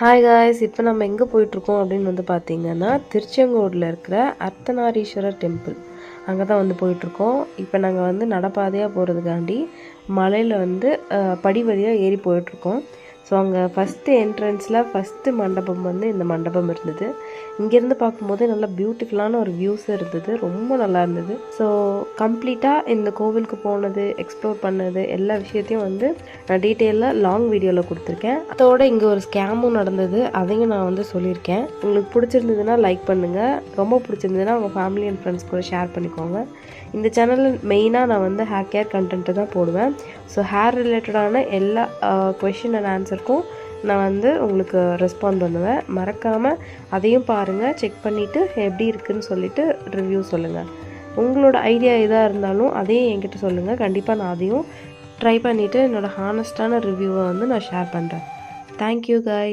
Hi guys இப்போ நம்ம எங்கே போயிட்டுருக்கோம் அப்படின்னு வந்து பார்த்தீங்கன்னா திருச்செங்கோடில் இருக்கிற அர்த்தநாரீஸ்வரர் டெம்பிள் அங்கே தான் வந்து போயிட்டுருக்கோம். இப்போ நாங்கள் வந்து நடப்பாதையாக போகிறதுக்காண்டி மலையில் வந்து படி வழியாக ஏறி போயிட்டுருக்கோம். ஸோ அங்கே ஃபஸ்ட்டு என்ட்ரன்ஸில் ஃபஸ்ட்டு மண்டபம் வந்து இந்த மண்டபம் இருந்தது. இங்கேருந்து பார்க்கும்போது நல்லா பியூட்டிஃபுல்லான ஒரு வியூஸ் இருந்தது. ரொம்ப நல்லா இருந்தது. ஸோ கம்ப்ளீட்டாக இந்த கோவிலுக்கு போனது எக்ஸ்ப்ளோர் பண்ணது எல்லா விஷயத்தையும் வந்து நான் டீட்டெயிலாக லாங் வீடியோவில் கொடுத்துருக்கேன். அதோட இங்கே ஒரு ஸ்கேமும் நடந்தது. அதையும் நான் வந்து சொல்லியிருக்கேன். உங்களுக்கு பிடிச்சிருந்ததுன்னா லைக் பண்ணுங்கள் ரொம்ப பிடிச்சிருந்ததுன்னா உங்கள் ஃபேமிலி அண்ட் ஃப்ரெண்ட்ஸ் கூட ஷேர் பண்ணிக்கோங்க. இந்த சேனலில் மெயினாக நான் வந்து ஹேர் கேர் கண்டென்ட்டு தான் போடுவேன். ஸோ ஹேர் ரிலேட்டடான எல்லா கொஷின் அண்ட் ஆன்சருக்கும் நான் வந்து உங்களுக்கு ரெஸ்பாண்ட் பண்ணுவேன். மறக்காமல் அதையும் பாருங்கள் செக் பண்ணிவிட்டு எப்படி இருக்குன்னு சொல்லிட்டு ரிவ்யூ சொல்லுங்கள் உங்களோட ஐடியா எதாக இருந்தாலும் அதையும் என்கிட்ட சொல்லுங்கள் கண்டிப்பாக நான் அதையும் ட்ரை பண்ணிவிட்டு என்னோடய ஹானஸ்டான ரிவ்யூவை வந்து நான் ஷேர் பண்ணுறேன் தேங்க்யூ காய்